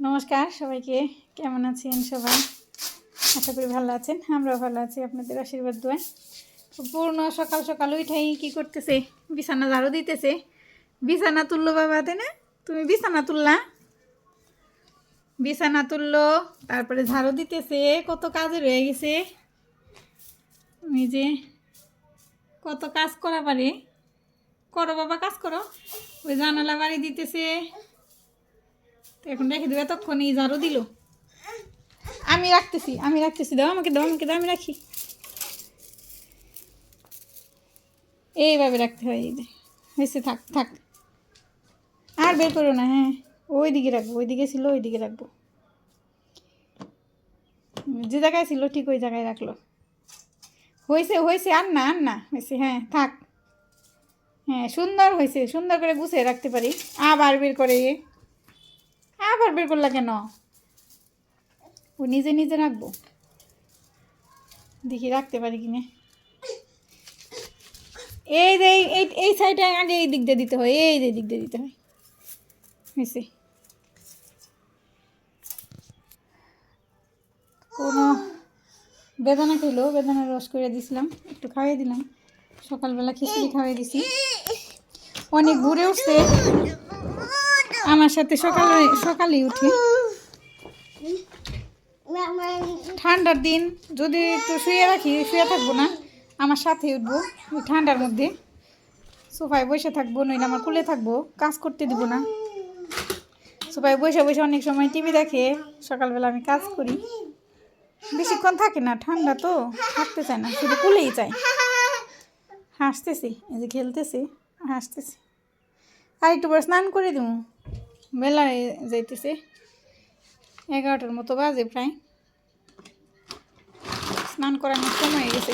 নমস্কার সবাইকে, কেমন আছেন সবাই? আশা করি ভালো আছেন, আমরাও ভালো আছি আপনাদের আশীর্বাদ দোয়ায়। পূর্ণ সকাল সকাল উঠাই কি করতেছে? বিছানা ঝাড়ু দিতেছে। বিছানা তুললো বাবা, তাই না? তুমি বিছানা তুললা? বিছানা তুললো, তারপরে ঝাড়ু দিতেছে, কত কাজে রয়ে গেছে। যে কত কাজ করা পারে করো বাবা, কাজ করো। ওই জানালা বাড়ি দিতেছে। এখন রেখে দেবে তখন এই ঝাড়ু দিল। আমি রাখতেছি আমি রাখতেছি, দাও আমাকে দাও আমাকে, দাও আমি রাখি। এইভাবে রাখতে হয়, এই হয়েছে থাক থাক। আর বের করো না হ্যাঁ ওই দিকে রাখব ওই দিকে ছিল ওই দিকে রাখব। যে জায়গায় ছিল, ঠিক ওই জায়গায় রাখল। হয়েছে হয়েছে, আর না আর না, হয়েছে হ্যাঁ থাক। হ্যাঁ সুন্দর হয়েছে, সুন্দর করে গুছিয়ে রাখতে পারি। আবার বের করে আবার বের করলা কেন? ও নিজে নিজে রাখব? দেখি রাখতে পারি কিনা। এই যে এই- এই সাইডে আগে এই দিক দিয়ে দিতে হয়, এই যে দিক দিয়ে দিতে হয়। হয়েছে কোনো বেদানা খেলো, বেদানার রস করে দিছিলাম, একটু খাইয়ে দিলাম। সকালবেলা খিচুড়ি খাইয়ে দিছি। অনেক ঘুরে উঠছে। আমার সাথে সকালে সকালেই উঠি। ঠান্ডার দিন, যদি একটু শুয়ে রাখি, শুয়ে থাকব না, আমার সাথে উঠবো ওই ঠান্ডার মধ্যে। সোফায় বসে থাকব, নইলে আমার কুলে থাকব, কাজ করতে দিব না। সোফায় বসে বসে অনেক সময় টিভি দেখে, সকালবেলা আমি কাজ করি। বেশিক্ষণ থাকে না, ঠান্ডা তো, থাকতে চায় না, শুধু কুলেই চায়। হাসতেছি, এই যে খেলতেছি, হাসতেছি। আর একটু পরে স্নান করে দিব বেলা হয়ে যাইতেছে। এগারোটার মতো বাজে প্রায়। স্নান করানোর সময় হয়ে গেছে।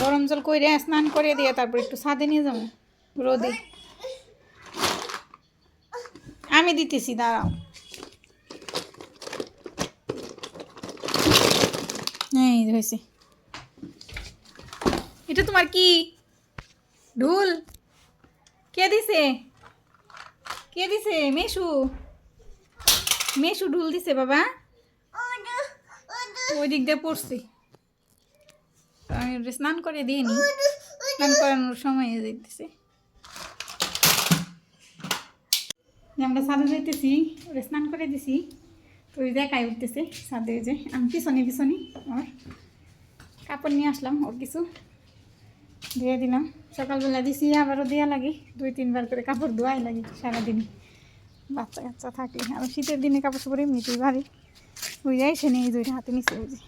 গরম জল করে স্নান করে দিয়ে তারপর একটু ছাদে নিয়ে যাব, রোদে। আমি দিতেছি, দাঁড়াও। এই হয়েছে। এটা তোমার কি? ঢুল? কে দিছে? কে দিছে? মেশু। মেশু ঢুল দিছে বাবা। ওই দিক দিয়ে পড়ছি। আমি স্নান করে দিয়ে নি স্নান করানোর সময় যাইতেছে। আমরা সাদে যাইতেছি ওটা স্নান করে দিছি। তো ওই দেখাই উঠতেছে সাদে যে। আমি পিছনে পিছনে। ওর কাপড় নিয়ে আসলাম ওর কিছু। দিয়ে দিলাম। সকালবেলা দিছি, আবারও দেওয়া লাগে। দুই, তিনবার করে কাপড় ধোয়াই লাগে সারাদিনই বাচ্চা কাচ্চা থাকলে। আর শীতের দিনে কাপড় চোপড় এমনিতেই ভারী। যে এসে নিয়ে এই দুইটা হাতে নিচে ওই যে।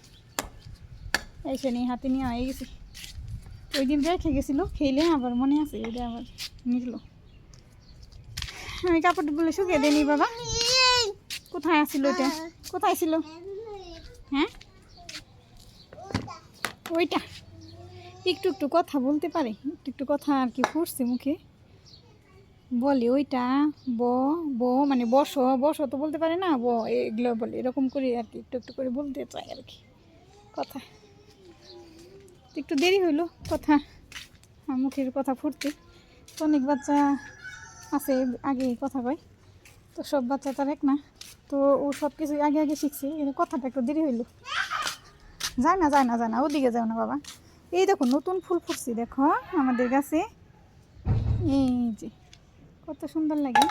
এসে নিয়ে হাতে নিয়ে হয়ে গেছে। ওই দিন রেখে গেছিল খেলে আবার মনে আছে ওইটা আবার নিল। আমি কাপড়গুলো শুকিয়ে দিইনি বাবা। কোথায় আসছিল ওইটা? কোথায় ছিল? হ্যাঁ? ওইটা। একটু একটু কথা বলতে পারে? একটু একটু কথা আর কি ফুটছে মুখে? বলে ওইটা, ব ব মানে বসো বসো তো বলতে পারে না? ব, এগুলো বলে, এরকম করে আর কি, একটু একটু করে বলতে চাই আর কি, কথা। একটু দেরি হইল কথা মুখের কথা ফুটতে। তো অনেক বাচ্চা আছে আগে কথা কয়। তো সব বাচ্চা তার এক না। তো ও সব কিছু আগে আগে শিখছে। কথাটা একটু দেরি হইল। যায় না যায় না যায় না, ওদিকে যাও না বাবা। এই দেখো, নতুন ফুল ফুটছে, দেখো আমাদের গাছে এই যে, কত সুন্দর লাগে।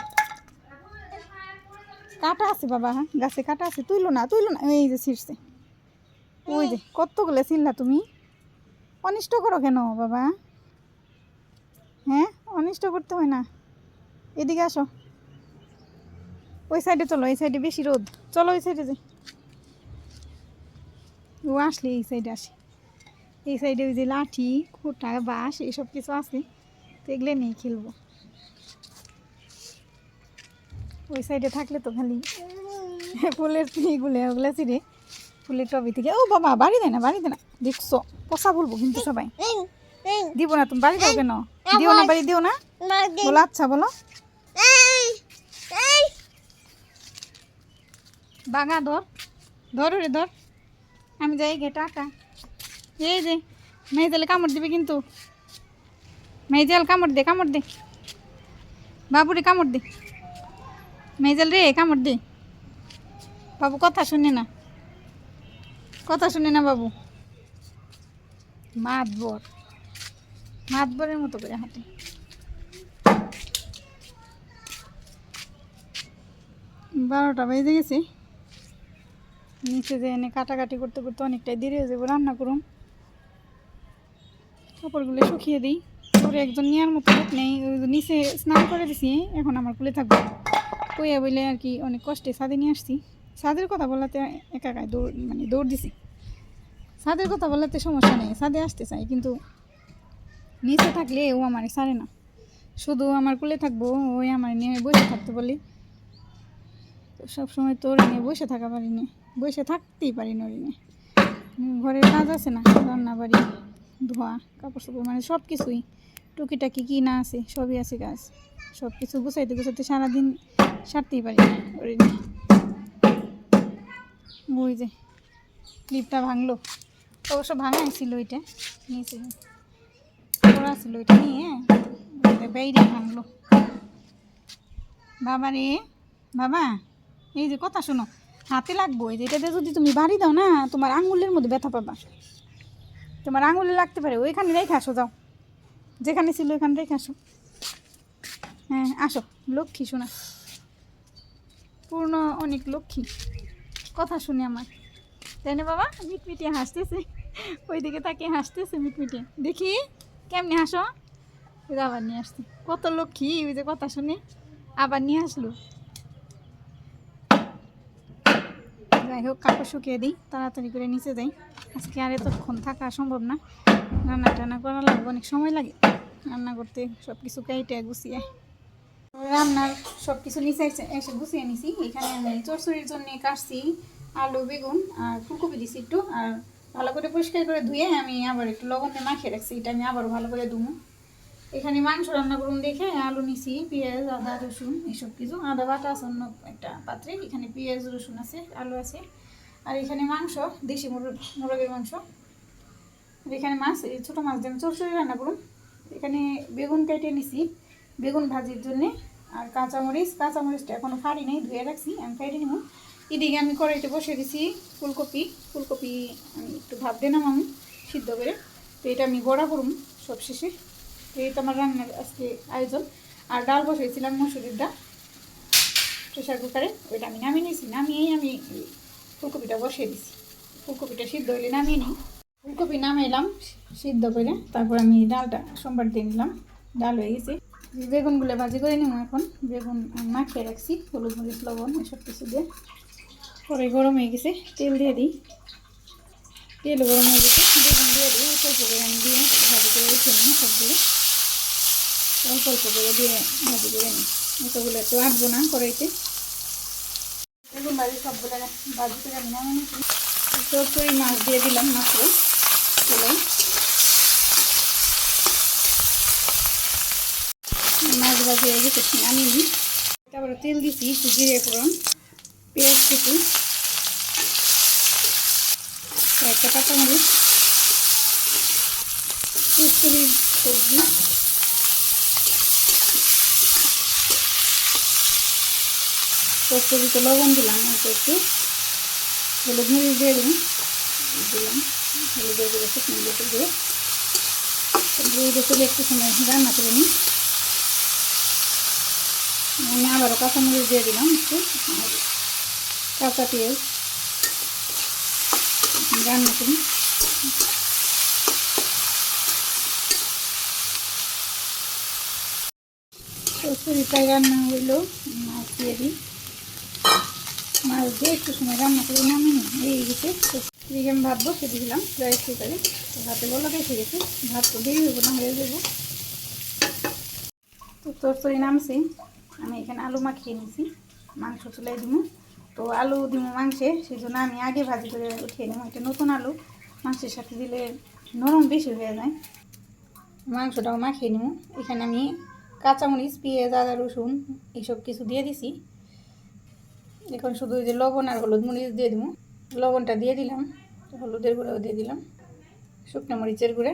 কাটা আছে বাবা হ্যাঁ গাছে কাটা আছে। তুইলো না তুইলো না, এই যে ছিঁড়ছে। ওই যে, কতগুলো ছিললা তুমি? অনিষ্ট করো কেন বাবা? হ্যাঁ অনিষ্ট করতে হয় না। এদিকে আসো। ওই সাইডে চলো, এই সাইডে বেশি রোদ। চলো ওই সাইডে যে ও আসলে এই সাইডে আসে। এই সাইডে ওই যে লাঠি, খুঁটা, বাঁশ এইসব কিছু আছে, তো এগুলো নিয়ে খেলব। ওই সাইডে থাকলে তো খালি ফুলের এগুলো ওগুলো ছিঁড়ে ফুলের টবি থেকে। ও বাবা, বাড়ি দেয় না, বাড়ি দেয় না। দেখছ পচা বলব কিন্তু সবাই। দিব না তুমি, বাড়ি দাও কেন? দিও না, বাড়ি দিও না। বলো আচ্ছা বলো। বাগা ধর। ধর রে, ধর। আমি যাই গে, টাটা। এই যে মেয়েজালে কামড় দিবে কিন্তু। মেয়েজাল কামড় দে কামড় দে। বাবুরে কামড় দে। মেয়েজাল রে, কামড় দে। বাবু কথা শুনে না। কথা শুনে না বাবু। মাতবর মাতবরের মতো করে হাঁটে। বারোটা বেজে গেছে। নিচে যে এনে কাটাকাটি করতে করতে অনেকটাই দেরি হয়ে যাব, রান্না করুন কাপড়গুলো শুকিয়ে দিই। পরে একজন নেওয়ার মতো নেই নিচে স্নান করে দিছি, এখন আমার কুলে থাকব। কইয়া বলে আর কি অনেক কষ্টে ছাদে নিয়ে আসছি। ছাদের কথা বলাতে একা একাই দৌড় মানে দৌড় দিছি। ছাদের কথা বলাতে সমস্যা নেই, ছাদে আসতে চাই, কিন্তু নিচে থাকলে ও আমার সারে না। শুধু আমার কুলে থাকব, ওই আমার নিয়ে বসে থাকতে বলি। সবসময় তোর নিয়ে বসে থাকা পারি না বসে থাকতেই পারি না নিয়ে। ঘরের কাজ আছে না রান্না বাড়ি ধোয়া কাপড় চোপড় মানে সব কিছুই টুকিটাকি কী না আছে, সবই আছে কাজ সব কিছু গুছাইতে গুছাইতে সারাদিন সারতেই পারি ওর ওই যে ক্লিপটা ভাঙলো। অবশ্য ভাঙাই ছিল ওইটা, নিয়েছে। পড়া ছিল ওইটা নিয়ে বাইরে ভাঙলো। বাবা রে, বাবা, এই যে কথা শোনো, হাতে লাগবো, এই যে এটাতে যদি তুমি বাড়ি দাও না, তোমার আঙুলের মধ্যে ব্যথা পাবা। তোমার আঙুলে লাগতে পারে, ওইখানে রেখে আসো, যাও। যেখানে ছিল ওইখানে রেখে আসো। হ্যাঁ আসো। লক্ষ্মী, শোনা। পূর্ণ অনেক লক্ষ্মী। কথা শুনে আমার। তাই না বাবা? মিটমিটিয়ে হাসতেছে। ওইদিকে তাকে হাসতেছে মিটমিটিয়ে দেখি, কেমনি হাসো? আবার নিয়ে আসছে। কত লক্ষ্মী, ওই যে কথা শুনে। আবার নিয়ে আসলো। যাই হোক কাপড় শুকিয়ে দিই, তাড়াতাড়ি করে নিচে যাই। আজকে আর এতক্ষণ থাকা সম্ভব না। রান্না টান্না করা লাগবে, অনেক সময় লাগে। রান্না করতে সব কিছু কেটে গুছিয়ে। রান্নার সব কিছু নিচে এসে- গুছিয়ে নিছি। এখানে আমি চরচড়ির জন্য কাটছি আলু, বেগুন আর ফুলকপি দিছি একটু। আর ভালো করে পরিষ্কার করে ধুয়ে আমি আবার একটু লবণ মাখিয়ে রাখছি। এটা আমি আবার ভালো করে ধুমু। এখানে মাংস রান্না করুন দেখে, আলু নিছি, পেঁয়াজ, আদা, রসুন, এসব কিছু। আদা বাটা আছে অন্য একটা পাত্রে। এখানে পেঁয়াজ, রসুন আছে, আলু আছে। আর এখানে মাংস, দেশি মুরগ, মুরগের মাংস। এখানে মাছ, এই ছোটো মাছ দিয়ে আমি চরচড়ি রান্না করুন। এখানে বেগুন কেটে নিছি, বেগুন ভাজির জন্যে। আর কাঁচামরিচ, কাঁচামরিচটা এখনও ফাড়ি নেই, ধুয়ে রাখছি, আমি কেটে নিব। এদিকে আমি কড়াইতে বসে দিছি ফুলকপি। ফুলকপি আমি একটু ভাব দিয়ে নামাম সিদ্ধ করে। তো এটা আমি বড়া করুম সব শেষে তো এই তো আমার রান্নার আজকে আয়োজন। আর ডাল বসেছিলাম মসুরির ডাল প্রেশার কুকারে। ওইটা আমি নামিয়ে নিয়েছি। নামিয়েই আমি ফুলকপিটা বসিয়ে দিছি। ফুলকপিটা সিদ্ধ হইলে নামিয়ে নিই। ফুলকপি নামাইলাম সিদ্ধ করে। তারপর আমি ডালটা সোমবার দিয়ে নিলাম। ডাল হয়ে গেছে। বেগুনগুলো ভাজি করে নিব এখন। বেগুন মাখিয়ে রাখছি। হলুদ, মরিচ, লবণ এসব কিছু দিয়ে। পরে গরম হয়ে গেছে। তেল দিয়ে দিই। তেল গরম হয়ে গেছে। বেগুন দিয়ে দিই। করে আমি দিয়ে ভাজি করে রেখে নিই সবগুলো। অল্প অল্প করে দিয়ে ভাজি করে নিই। এতগুলো একটু আটবো না সবগুলো মাছ দিয়ে দিলাম মাত্র মাছ ভাজি হয়ে গেছে তারপরে তেল দিছি একটু জিরে পেঁয়াজ কুচি একটা চচ্চড়ি সবজি। চচ্চড়িতে লবণ দিলাম, অল্প একটু। হলুদ মরিচ দিয়ে দিলাম। দিলাম। হলুদের গুঁড়ো শুকনো দেখলে একটু সময় রান্না করে নিই। আমি আবারও কাঁচামরিচ দিয়ে দিলাম একটু। কাঁচা পেঁয়াজ রান্না করি। কচুরিটাই রান্না হইল, মাছ দিয়ে দিই। মাছ দিয়ে একটু সময় রান্না করে নিই। এই গেছে এদিকে আমি ভাত বসে দিলাম রাইস কুকারে তো ভাতে বলা এসে গেছে। ভাত তো দেরি হইব না হয়ে যাব তো তরতরি নামছি। আমি এখানে আলু মাখিয়ে নিয়েছি মাংস চুলাই দিব তো আলু দিব মাংসে সেই জন্য আমি আগে ভাজি করে উঠিয়ে নেব এটা নতুন আলু, মাংসের সাথে দিলে নরম বেশি হয়ে যায়। মাংসটাও মাখিয়ে নেব এখানে আমি কাঁচামরিচ, পেঁয়াজ, আদা, রসুন এইসব কিছু দিয়ে দিছি। এখন শুধু যে লবণ আর হলুদ মরিচ দিয়ে দিব। লবণটা দিয়ে দিলাম, হলুদের গুঁড়াও দিয়ে দিলাম, শুকনো মরিচের গুঁড়ে,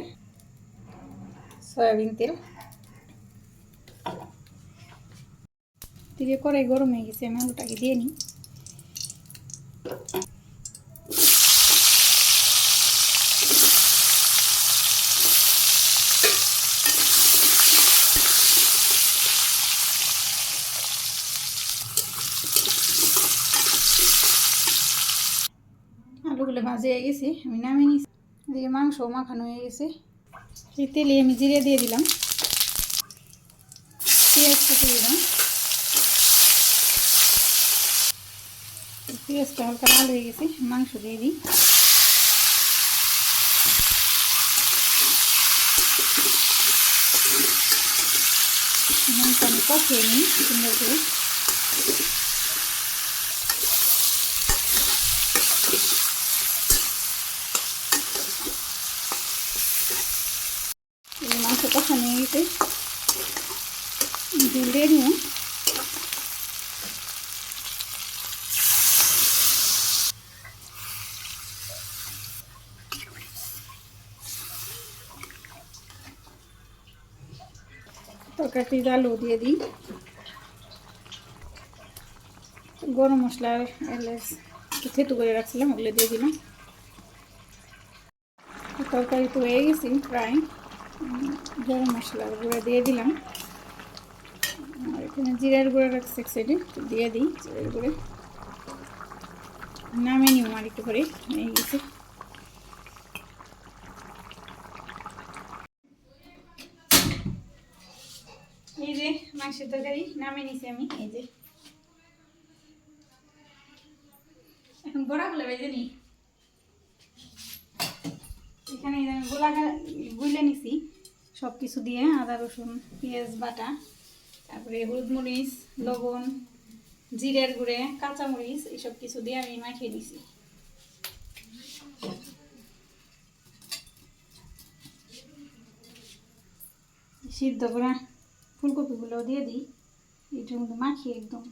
সয়াবিন তেল। দিয়ে কড়াই গরম হয়ে গেছে, আমি আলুটাকে দিয়ে নিই। ভাজে হয়ে গেছে আমি নামিয়ে নিয়েছি এদিকে মাংস মাখানো হয়ে গেছে। এই তেলে আমি জিরে দিয়ে দিলাম। পেঁয়াজ কেটে দিলাম। পেঁয়াজটা হালকা লাল হয়ে গেছে। মাংস দিয়ে দিই। মাংস আমি কষিয়ে নিই সুন্দর করে এই মাংস কষানো হয়ে গেছে ঝোল দিয়ে দিব তরকারি আলু দিয়ে দিই। গরম মশলা এলাচ থেতু করে রাখছিলাম, ওগুলো দিয়ে দিলাম। তরকারি তো হয়ে গেছি প্রায়। গরম মশলার গুঁড়া দিয়ে দিলাম। আর এখানে জিরার গুঁড়া রাখছি এক সাইডে দিয়ে দিই জিরার গুঁড়ে। নামে নিব আর একটু করে হয়ে গেছে এই যে তরকারি নামে নিছি আমি, এই যে। এখন এখানে গুলে নিছি সব কিছু দিয়ে আদা, রসুন, পেঁয়াজ, বাটা, তারপরে হলুদ মরিচ, লবণ, জিরের গুঁড়ে কাঁচামরিচ এইসব কিছু দিয়ে আমি মাখিয়ে দিছি সিদ্ধ করা ফুলকপিগুলো দিয়ে দিই। এটার মধ্যে মাখিয়ে একদম।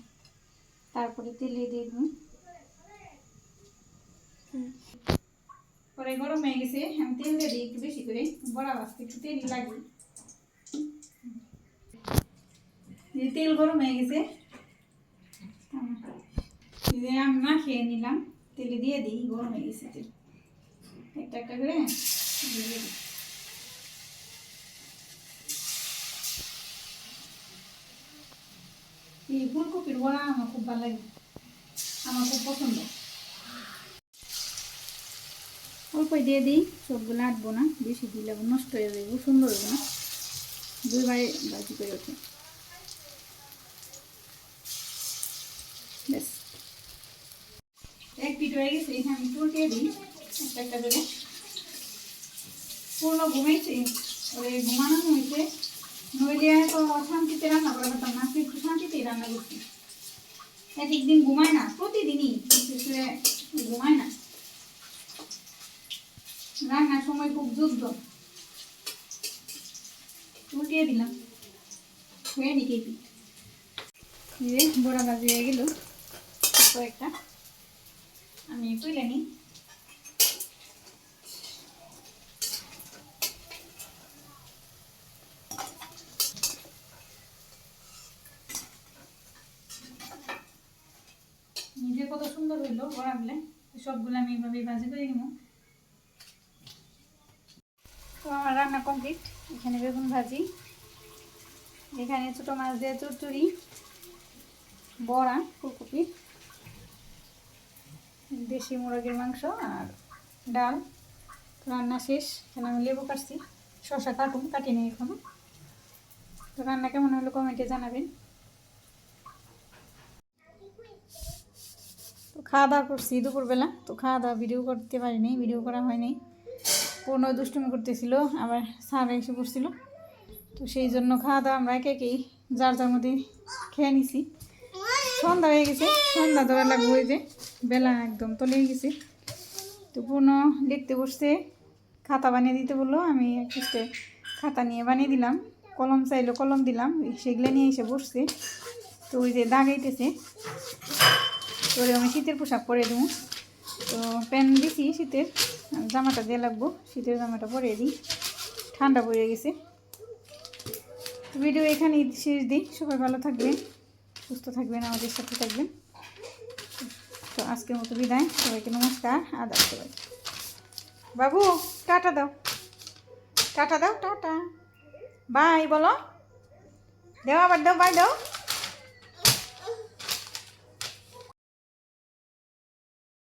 তারপরে তেলে দিয়ে দিই। পরে গরম হয়ে গেছে, আমি তেল দিয়ে দিই একটু বেশি করে। বড়া বাঁচতে একটু তেল লাগে। তেল গরম হয়ে গেছে আমি মাখিয়ে নিলাম। তেলে দিয়ে দিই, গরম হয়ে গেছে তেল। একটা একটা করে দিয়ে দিই। এই ফুলকপির বড়া আমার খুব ভালো লাগে আমার খুব পছন্দ অল্পই দিয়ে দিই সবগুলো আটবো না বেশি দিলে নষ্ট হয়ে যাবে সুন্দর হবে না দুইবারে বাজি করে ওঠে ব্যাস এক পিঠ হয়ে গেছে এখানে আমি টুলটিয়ে দিই একটা একটা করে পূর্ণ ঘুমাইছে ওরে ঘুমানো হয়েছে নইলে রান্না না একটু রান্না করছি। ঘুমায় না, প্রতিদিনই ঘুমায় না। রান্নার সময় খুব দিলাম। বড়া ভাজি হয়ে গেল, কয়েকটা। আমি তুলে নিই নিজে কত সুন্দর হইল সবগুলো আমি এইভাবে ভাজি করে নিব। তো আমার রান্না কমপ্লিট। এখানে বেগুন ভাজি, এখানে ছোটো মাছ দিয়ে চুরচুরি বড়া, ফুলকপি, দেশি মুরগির মাংস আর ডাল। রান্না শেষ, এখানে আমি লেবু কাটছি। শশা কাটুন কাটিনি এখনও। তো রান্না কেমন হলো কমেন্টে জানাবেন। তো খাওয়া দাওয়া করছি, দুপুরবেলা। তো খাওয়া দাওয়া ভিডিও করতে পারিনি, ভিডিও করা হয়নি। পূর্ণ দুষ্টুমি করতেছিল আবার স্যার এসে পড়ছিল তো সেই জন্য খাওয়া দাওয়া আমরা একে একেই, যার যার মধ্যে খেয়ে নিছি। সন্ধ্যা হয়ে গেছে, সন্ধ্যা দেওয়া লাগবে যে, বেলা একদম তলে গেছে। তো পূর্ণ লিখতে বসছে, খাতা বানিয়ে দিতে বলল, আমি একটা খাতা নিয়ে বানিয়ে দিলাম। কলম চাইলো, কলম দিলাম, সেগুলো নিয়ে এসে বসছে। তো ওই যে দাগাইতেছে ওরে আমি শীতের পোশাক পরে দেবো। তো প্যান্ট দিছি শীতের জামাটা দিয়ে লাগবো, শীতের জামাটা পরে দিই। ঠান্ডা পড়ে গেছে। ভিডিও এখানে শেষ দিই। সবাই ভালো থাকবেন, সুস্থ থাকবেন, আমাদের সাথে থাকবেন। তো আজকের মতো বিদায়। সবাইকে নমস্কার, আদাব সবাই বাবু, টাটা দাও। টাটা দাও, টাটা। বাই, বলো। দেও আবার, দাও, বাই, দাও।